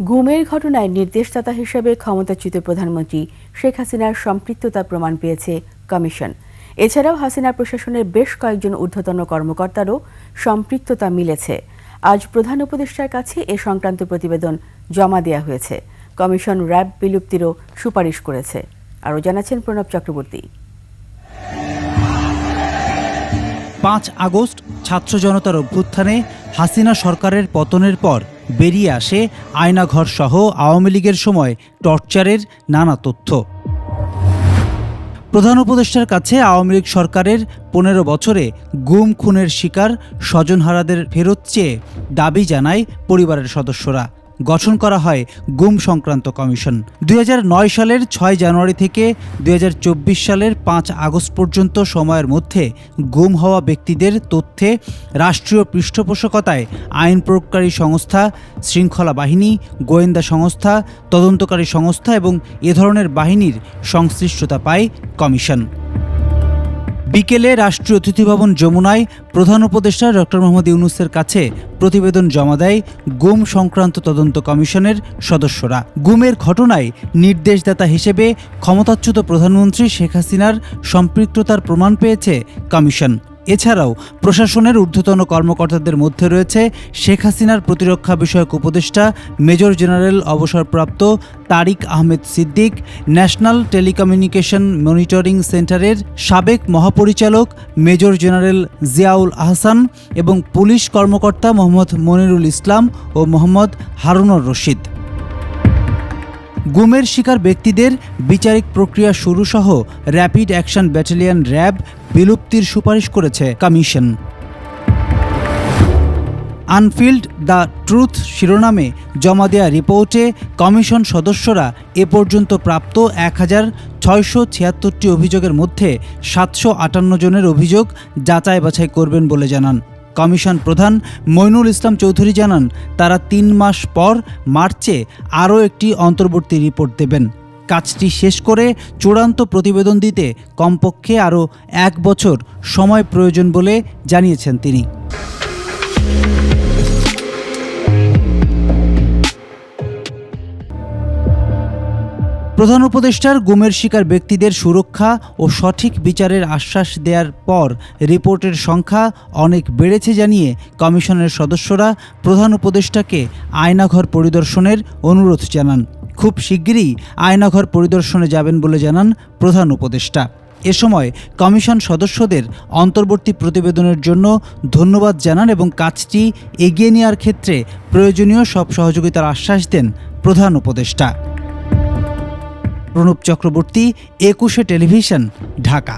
গুমের ঘটনায় নির্দেশদাতা হিসেবে ক্ষমতাচ্যুত প্রধানমন্ত্রী শেখ হাসিনার সম্পৃক্ততার প্রমাণ পেয়েছে কমিশন। এছাড়াও হাসিনা প্রশাসনের বেশ কয়েকজন ঊর্ধ্বতন কর্মকর্তারও সম্পৃক্ততা মিলেছে। আজ প্রধান উপদেষ্টার কাছে এ সংক্রান্ত প্রতিবেদন জমা দেওয়া হয়েছে। কমিশন র্যাব বিলুপ্তিরও সুপারিশ করেছে। আরও জানাচ্ছেন প্রণব চক্রবর্তী। পাঁচ আগস্ট ছাত্র জনতার অভ্যুত্থানে হাসিনা সরকারের পতনের পর বেরিয়ে আসে আয়নাঘর সহ আওয়ামী লীগের সময় টর্চারের নানা তথ্য। প্রধান উপদেষ্টার কাছে আওয়ামী লীগ সরকারের পনেরো বছরে গুম, খুনের শিকার স্বজনহারাদের ফেরত চেয়ে দাবি জানায় পরিবারের সদস্যরা। গঠন করা হয় গুম সংক্রান্ত কমিশন। দুই হাজার নয় সালের ছয় জানুয়ারি থেকে দুই হাজার চব্বিশ সালের পাঁচ আগস্ট পর্যন্ত সময়ের মধ্যে গুম হওয়া ব্যক্তিদের তথ্যে রাষ্ট্রীয় পৃষ্ঠপোষকতায় আইন প্রয়োগকারী সংস্থা, শৃঙ্খলা বাহিনী, গোয়েন্দা সংস্থা, তদন্তকারী সংস্থা এবং এ ধরনের বাহিনীর সংশ্লিষ্টতা পায় কমিশন। বিকেলে রাষ্ট্রীয় অতিথি ভবন যমুনায় প্রধান উপদেষ্টা ডক্টর মোহাম্মদ ইউনুসের কাছে প্রতিবেদন জমা দেয় গুম সংক্রান্ত তদন্ত কমিশনের সদস্যরা। গুমের ঘটনায় নির্দেশদাতা হিসেবে ক্ষমতাচ্যুত প্রধানমন্ত্রী শেখ হাসিনার সম্পৃক্ততার প্রমাণ পেয়েছে কমিশন। এছাড়াও প্রশাসনের ঊর্ধ্বতন কর্মকর্তাদের মধ্যে রয়েছে শেখ হাসিনার প্রতিরক্ষা বিষয়ক উপদেষ্টা, মেজর জেনারেল অবসরপ্রাপ্ত Tariq Ahmed Siddique, national telecommunication monitoring সেন্টারের সাবেক মহাপরিচালক মেজর জেনারেল জিয়াউল আহসান এবং পুলিশ কর্মকর্তা মোহাম্মদ মনিরুল ইসলাম ও মোহাম্মদ হারুনুর রশিদ। গুমের শিকার ব্যক্তিদের বিচারিক প্রক্রিয়া শুরু সহ র্যাপিড অ্যাকশন ব্যাটালিয়ন র্যাব বিলুপ্তির সুপারিশ করেছে কমিশন। আনফিল্ড দ্য ট্রুথ শিরোনামে জমা দেওয়া রিপোর্টে কমিশন সদস্যরা এ পর্যন্ত প্রাপ্ত এক হাজার ছয়শো ছিয়াত্তরটি অভিযোগের মধ্যে সাতশো আটান্ন জনের অভিযোগ যাচাই বাছাই করবেন বলে জানান। কমিশন প্রধান মইনুল ইসলাম চৌধুরী জানান, তারা তিন মাস পর মার্চে আরও একটি অন্তর্বর্তী রিপোর্ট দেবেন। কাজটি শেষ করে চূড়ান্ত প্রতিবেদন দিতে কমপক্ষে আরও এক বছর সময় প্রয়োজন বলে জানিয়েছেন তিনি। প্রধান উপদেষ্টার গুমের শিকার ব্যক্তিদের সুরক্ষা ও সঠিক বিচারের আশ্বাস দেওয়ার পর রিপোর্টের সংখ্যা অনেক বেড়েছে জানিয়ে কমিশনের সদস্যরা প্রধান উপদেষ্টাকে আয়নাঘর পরিদর্শনের অনুরোধ জানান। খুব শিগগিরই আয়নাঘর পরিদর্শনে যাবেন বলে জানান প্রধান উপদেষ্টা। এ সময় কমিশন সদস্যদের অন্তর্বর্তী প্রতিবেদনের জন্য ধন্যবাদ জানান এবং কাজটি এগিয়ে নেওয়ার ক্ষেত্রে প্রয়োজনীয় সব সহযোগিতার আশ্বাস দেন প্রধান উপদেষ্টা। প্রণব চক্রবর্তী একুশে টেলিভিশন ঢাকা।